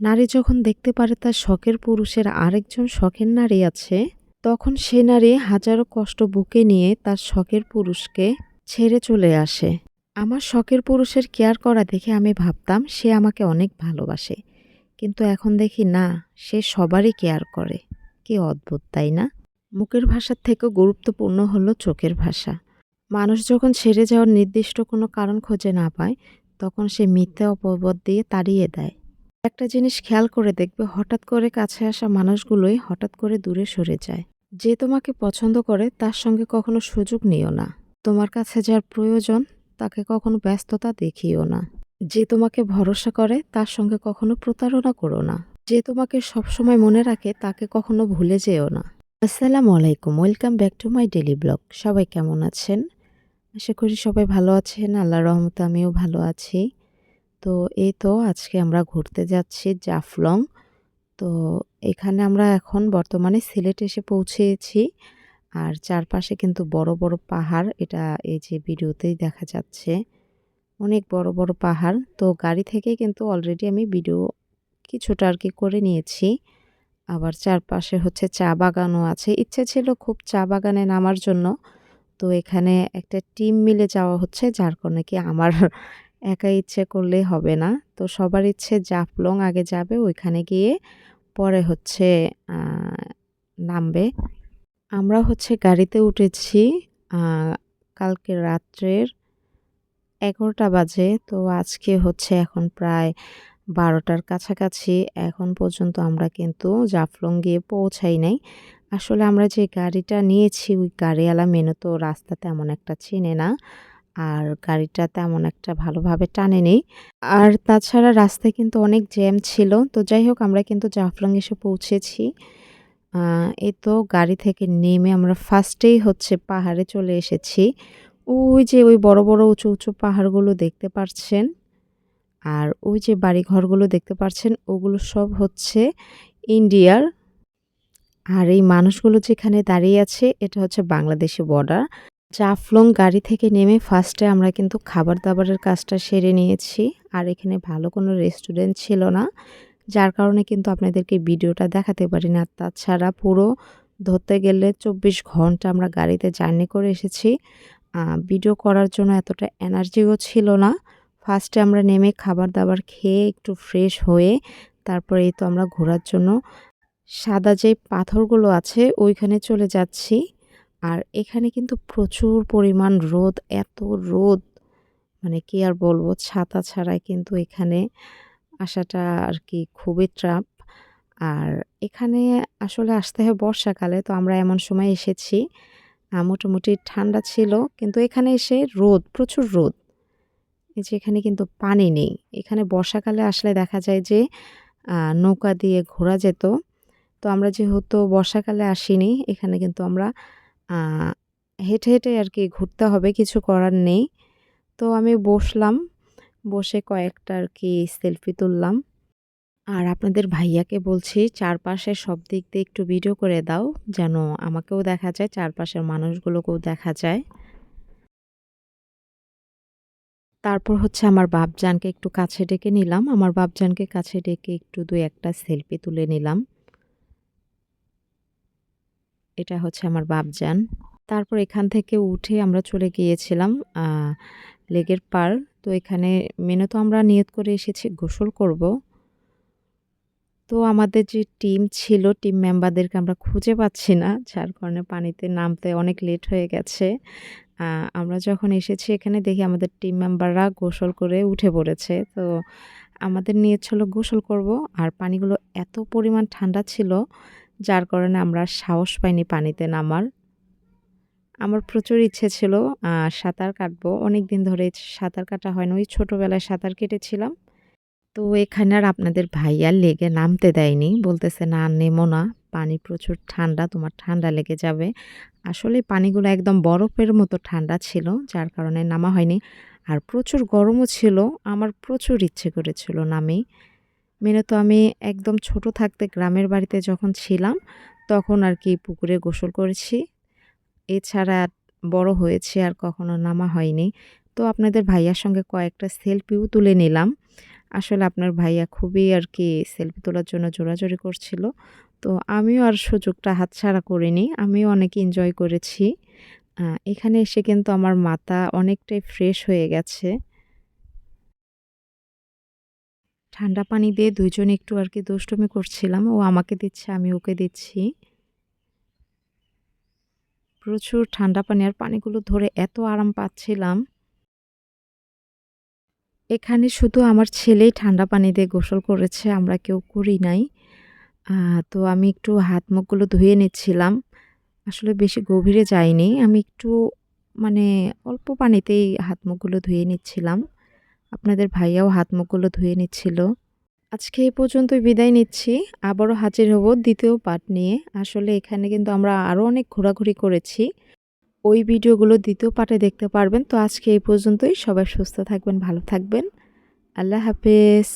নারী যখন দেখতে পারে তার শখের পুরুষের আরেকজন শখের নারী আছে, তখন সে নারী হাজারো কষ্ট বুকে নিয়ে তার শখের পুরুষকে ছেড়ে চলে আসে। আমার শখের পুরুষের কেয়ার করা দেখে আমি ভাবতাম, সে আমাকে অনেক ভালোবাসে। কিন্তু এখন দেখি না, সে সবারই কেয়ার করে। কি অদ্ভুত, তাই না? মুখের ভাষার থেকেও গুরুত্বপূর্ণ হলো চোখের ভাষা। মানুষ যখন ছেড়ে যাওয়ার নির্দিষ্ট কোনো কারণ খুঁজে না পায়, তখন সে মিথ্যে অপবাদ দিয়ে তাড়িয়ে দেয়। একটা জিনিস খেয়াল করে দেখবে, হঠাৎ করে কাছে আসা মানুষগুলোই হঠাৎ করে দূরে সরে যায়। যে তোমাকে পছন্দ করে, তার সঙ্গে কখনো সুযোগ নিও না। তোমার কাছে যার প্রয়োজন, তাকে কখনো ব্যস্ততা দেখিও না। যে তোমাকে ভরসা করে, তার সঙ্গে কখনো প্রতারণা করো না। যে তোমাকে সবসময় মনে রাখে, তাকে কখনো ভুলে যেও না। আসসালামু আলাইকুম, welcome back to my daily vlog. সবাই কেমন আছেন? আশা করি সবাই ভালো আছেন আল্লাহ রহমতে আমিও ভালো আছি। তো এই তো আজকে আমরা ঘুরতে যাচ্ছি জাফলং। তো এখানে আমরা এখন বর্তমানে সিলেট এসে পৌঁছেছি আর চারপাশে কিন্তু বড় বড় পাহাড়, এটা এই যে ভিডিওতেই দেখা যাচ্ছে। অনেক বড় বড় পাহাড়, তো গাড়ি থেকে কিন্তু অলরেডি আমি ভিডিও কিছুটা আর কি করে নিয়েছি। আবার চারপাশে হচ্ছে চা বাগানও আছে। ইচ্ছে ছিল খুব চা বাগানে নামার জন্য। তো এখানে একটা টিম মিলে যাওয়া হচ্ছে, যার কারণে কি আমার একা ইচ্ছে করলেই হবে না। তো সবার ইচ্ছে জাফলং আগে যাবে, ওইখানে গিয়ে পরে হচ্ছে নামবে। আমরা হচ্ছে গাড়িতে উঠেছি কালকে রাত্রের এগারোটা বাজে। তো আজকে হচ্ছে এখন প্রায় বারোটার কাছাকাছি। এখন পর্যন্ত আমরা কিন্তু জাফলং গিয়ে পৌঁছাই নাই। আসলে আমরা যে গাড়িটা নিয়েছি, ওই গাড়িওয়ালা মেনু তো রাস্তা তেমন একটা চেনে না। আর গাড়িটা তেমন একটা ভালোভাবে টানেনি আর তাছাড়া রাস্তায় কিন্তু অনেক জ্যাম ছিল। তো যাই হোক, আমরা কিন্তু জাফলং এসে পৌঁছেছি। এই তো গাড়ি থেকে নেমে আমরা ফার্স্টেই হচ্ছে পাহাড়ে চলে এসেছি। ওই যে ওই বড় বড়, উঁচু উঁচু পাহাড়গুলো দেখতে পাচ্ছেন আর ওই যে বাড়ি ঘরগুলো দেখতে পাচ্ছেন ওগুলো সব হচ্ছে ইন্ডিয়ার। আর এই মানুষগুলো যেখানে দাঁড়িয়ে আছে, এটা হচ্ছে বাংলাদেশি বর্ডার। জাফলং গাড়ি থেকে নেমে ফার্স্টে আমরা কিন্তু খাবার দাবারের কাজটা সেরে নিয়েছি। আর এখানে ভালো কোনো রেস্টুরেন্ট ছিল না, যার কারণে কিন্তু আপনাদেরকে ভিডিওটা দেখাতে পারি না। তাছাড়া পুরো ধরতে গেলে চব্বিশ ঘণ্টা আমরা গাড়িতে জার্নি করে এসেছি। ভিডিও করার জন্য এতটা এনার্জিও ছিল না। ফার্স্টে আমরা নেমে খাবার দাবার খেয়ে একটু ফ্রেশ হয়ে তারপরে এই তো আমরা ঘোরার জন্য সাদা যে পাথরগুলো আছে ওইখানে চলে যাচ্ছি। আর এখানে কিন্তু প্রচুর পরিমাণ রোদ, এত রোদ। মানে কি আর বলব, ছাতা ছাড়াই কিন্তু এখানে আসাটা আর কি খুবই ট্রাপ আর এখানে আসলে আসতে হয় বর্ষাকালে, তো আমরা এমন সময় এসেছি। মোটামুটি ঠান্ডা ছিল, কিন্তু এখানে এসে রোদ, প্রচুর রোদ। এই যে এখানে কিন্তু পানি নেই। এখানে বর্ষাকালে আসলে দেখা যায় যে নৌকা দিয়ে ঘোরা যেত। তো আমরা যেহেতু বর্ষাকালে আসিনি, এখানে কিন্তু আমরা হেঁটে হেঁটে আর কি ঘুরতে হবে, কিছু করার নেই। তো আমি বসলাম, বসে কয়েকটা আর কি সেলফি তুললাম। আর আপনাদের ভাইয়াকে বলছি, চারপাশের সব দিক দিয়ে একটু ভিডিও করে দাও, যেন আমাকেও দেখা যায়, চারপাশের মানুষগুলোকেও দেখা যায়। তারপর হচ্ছে আমার বাপজানকে একটু কাছে ডেকে নিলাম। আমার বাপজানকে কাছে ডেকে একটু দু একটা সেলফি তুলে নিলাম। এটা হচ্ছে আমার বাপজান। তারপর এখান থেকে উঠে আমরা চলে গিয়েছিলাম লেগের পার তো এখানে মেনে তো আমরা নিয়ত করে এসেছি, গোসল করব। তো আমাদের যে টিম ছিল, টিম মেম্বারদেরকে আমরা খুঁজে পাচ্ছি না, যার কারণে পানিতে নামতে অনেক লেট হয়ে গেছে। আমরা যখন এসেছি এখানে দেখি আমাদের টিম মেম্বাররা গোসল করে উঠে পড়েছে। তো আমাদের নিয়ে ছিল গোসল করব, আর পানিগুলো এত পরিমাণ ঠান্ডা ছিল যার কারণে আমরা সাহস পাইনি পানিতে নামার। আমার প্রচুর ইচ্ছে ছিল সাঁতার কাটবো। অনেক দিন ধরে সাঁতার কাটা হয় না ওই ছোটোবেলায় সাঁতার কেটেছিলাম। তো এখানে আর আপনাদের ভাইয়া লেগে নামতে দেয়নি, বলতেছে, না নেমো না। পানি প্রচুর ঠান্ডা, তোমার ঠান্ডা লেগে যাবে। আসলে পানিগুলো একদম বরফের মতো ঠান্ডা ছিল, যার কারণে নামা হয়নি। আর প্রচুর গরমও ছিল, আমার প্রচুর ইচ্ছে করেছিল নামে মেনে তো আমি একদম ছোট থাকতে গ্রামের বাড়িতে যখন ছিলাম, তখন আর কি পুকুরে গোসল করেছি। এছাড়া বড় হয়েছে, আর কখনো নামা হয়নি। তো আপনাদের ভাইয়ার সঙ্গে কয়েকটা সেলফিও তুলে নিলাম। আসলে আপনার ভাইয়া খুবই আর কি সেলফি তোলার জন্য জোরাজুরি করছিল। তো আমিও আর সুযোগটা হাতছাড়া করিনি, আমিও অনেক এনজয় করেছি। এখানে এসে কিন্তু আমার মাথা অনেকটাই ফ্রেশ হয়ে গেছে। ঠান্ডা পানি দিয়ে দুইজনে একটু আর কি দুষ্টুমি করছিলাম। ও আমাকে দিচ্ছে, আমি ওকে দিচ্ছি। প্রচুর ঠান্ডা পানি আর পানিগুলো ধরে এত আরাম পাচ্ছিলাম। এখানে শুধু আমার ছেলেই ঠান্ডা পানি দিয়ে গোসল করেছে, আমরা কেউ করি নাই। তো আমি একটু হাত মুখগুলো ধুয়ে নিচ্ছিলাম। আসলে বেশি গভীরে যাইনি, আমি একটু মানে অল্প পানিতেই হাত মুখগুলো ধুয়ে নিচ্ছিলাম। আপনাদের ভাইয়াও হাত মুখগুলো ধুয়ে নিচ্ছিল। আজকে এই পর্যন্তই বিদায় নিচ্ছি। আবারও হাজির হব দ্বিতীয় পার্ট নিয়ে। আসলে এখানে কিন্তু আমরা আরও অনেক ঘোরাঘুরি করেছি। ওই ভিডিওগুলো দ্বিতীয় পার্টে দেখতে পারবেন। তো আজকে এই পর্যন্তই। সবাই সুস্থ থাকবেন, ভালো থাকবেন। আল্লাহ হাফেজ।